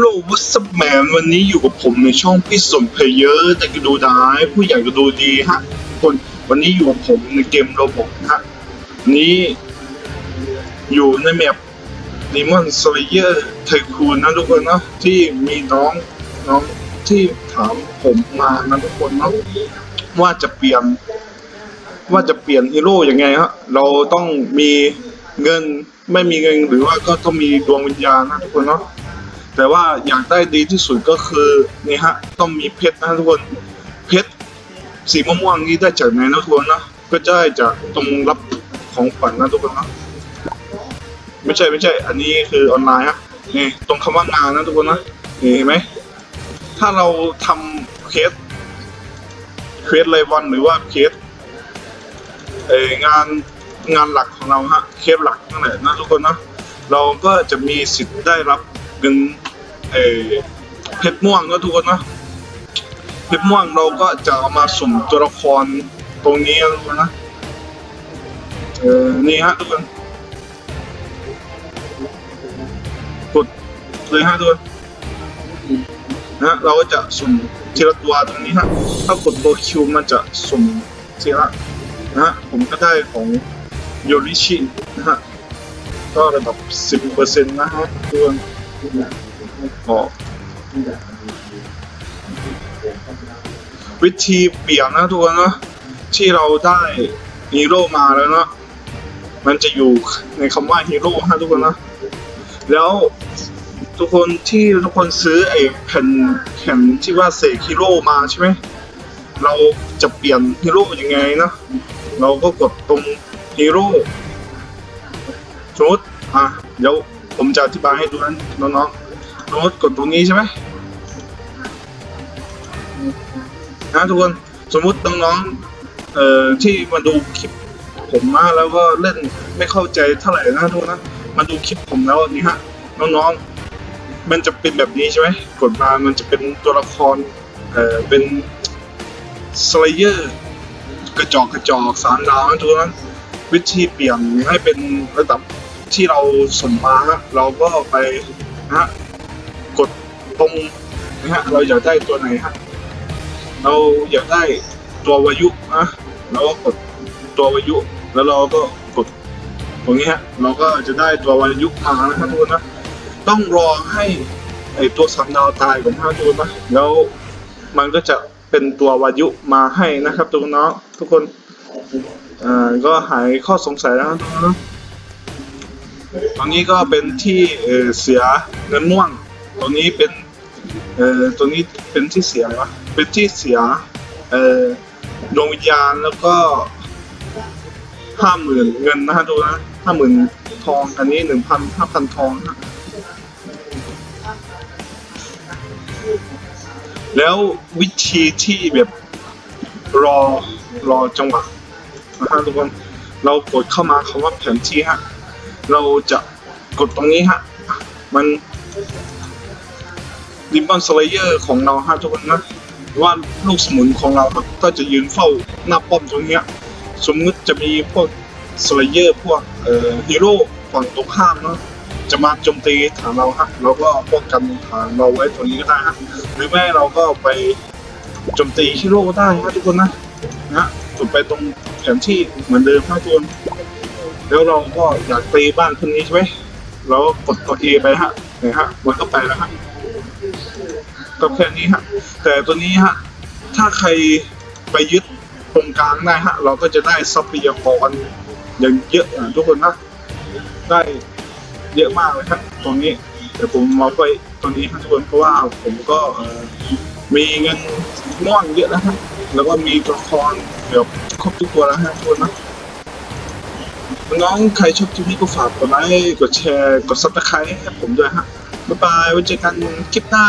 โลวัสแมนวันนี้อยู่กับผมในช่องพี่สมเพลเยอร์แต่ก็ดูได้ผู้ใหญ่ก็ดูดีฮะคนวันนี้อยู่กับผมในเกมโรบอทฮะนี้อยู่ในแมปดีมอนสเลเยอร์ไทคูนนะทุกคนเนาะที่มีน้องน้องที่ถามผมมานะทุกคนเนาะว่าจะเปลี่ยน ว่าจะเปลี่ยนฮีโร่ยังไงฮะเราต้องมีเงินไม่มีเงินหรือว่าก็ต้องมีดวงวิญญาณนะทุกคนเนาะ แต่ว่าอยากได้ดีที่สุดก็คือนี่ฮะต้องมีเพชรนะทุกคนเพชรสีม่วงๆนี้ได้จากไหนนะทุกคนนะก็ได้จากตรงรับของขวัญนะทุกคนนะไม่ใช่ไม่ใช่ อันนี้คือออนไลน์ฮะนี่ตรงคำว่างานนะทุกคนนะนี่เห็นไหมถ้าเราทำเคสเคสรายวันหรือว่าเคสเอ่องานงานหลักของเราฮะเคปหลักนั่นแหละนะทุกคนนะเราก็จะมีสิทธิ์ได้รับเงิน เออเพชรม่วงนะทุกคนนะเพชรม่วงเราก็จะเอามาสุ่มตัวละครตรงนี้นะทุกคนนะเออนี่ฮะทุกคนกดเลยฮะทุกคนนะเราก็จะสุ่มทีละตัวตรงนี้ฮะถ้ากดตัวคิวมันจะสุ่มทีละนะฮะผมก็ได้ของโยริชินะฮะก็ระดับ 10%นะฮะทุกคน วิธีเปลี่ยนนะทุกคนนะที่เราได้ฮีโร่มาแล้วนะมันจะอยู่ในคำว่าฮีโร่ฮะทุกคนนะ แล้วทุกคนที่ทุกคนซื้อไอ้แผ่นแผ่นที่ว่าเสกฮีโร่มาใช่ไหมเราจะเปลี่ยนฮีโร่ยังไงนะเราก็กดตรงฮีโร่สมมติอะเดี๋ยวผมจะอธิบายให้ดูนะน้องๆ สมมติกดตรงนี้ใช่ไหมนะทุกคนสมมติน้องๆเอ่อที่มาดูคลิปผมมาแล้วก็เล่นไม่เข้าใจเท่าไหร่นะทุกคนนะมาดูคลิปผมแล้วนี่ฮะน้องๆ มันจะเป็นแบบนี้ใช่ไหมกดมามันจะเป็นตัวละครเอ่อเป็นสไลเยอร์กระจอกกระจอกสามดาวนะทุกคนวิธีเปลี่ยนให้เป็นระดับที่เราสมมาเราก็ไปนะฮะ ตรงนะฮะเราอยากได้ตัวไหนฮะเราอยากได้ตัววายุนะเราก็กดตัววายุ แล้วเราก็กดตรงนี้ฮะเราก็จะได้ตัววายุมานะฮะทุกคนนะต้องรอให้ไอตัวสามดาวตายก่อนนะทุกคนนะแล้วมันก็จะเป็นตัววายุมาให้นะครับทุกน้องทุกคนอ่าก็หายข้อสงสัยแล้วนะทุกคนนะตอนนี้ก็เป็นที่เเสียเงินม่วงตรงนี้เป็น เออตัวนี้เป็นที่เสียอะไรวะเป็นที่เสียเอ่อดวงวิญญาณแล้วก็ห้าหมื่นเงินนะฮะดูนะห้าหมื่นทองอันนี้หนึ่งพันห้าพันทองนะแล้ววิธีที่แบบรอรอจังหวะนะฮะทุกคนเรากดเข้ามาคำว่าแผนที่ฮะเราจะกดตรงนี้ฮะมัน ดิมบอนสไลเยอร์ของเราฮะทุกคนนะว่าลูกสมุนของเราก็จะยืนเฝ้าหน้าป้อมตรงเนี้ย สมมติจะมีพวกสไลเยอร์พวกเอ่อฮีโร่ฝั่งตรงข้ามเนาะจะมาโจมตีฐานเราฮะเราก็ป้องกันฐานเราไว้ตรงนี้ก็ได้ฮะหรือไม่เราก็ไปโจมตีฮีโร่ก็ได้นะทุกคนนะนะกดไปตรงแผนที่เหมือนเดิมนะทุกคนแล้วเราก็อยากตีบ้านคนนี้ใช่ไหมเราก็กดตัว A ไปฮะนี่ยฮะมันก็ไปแล้วฮะ ก็แค่นี้ฮะ แต่ตัวนี้ฮะ ถ้าใครไปยึดตรงกลางได้ฮะ เราก็จะได้ทรัพยากรอย่างเยอะนะทุกคนนะ ได้เยอะมากเลยครับตรงนี้ แต่ผมมาไปตรงนี้ทุกคนเพราะว่าผมก็มีเงินม่วงเยอะนะฮะ แล้วก็มีตัวละครเกือบครบทุกตัวแล้วฮะทุกคนนะน้องใครชอบคลิปนี้ก็ฝากกดไลค์ กดแชร์ กดซับสไครต์ให้ผมด้วยฮะ บ๊ายบาย ไว้เจอกันคลิปหน้า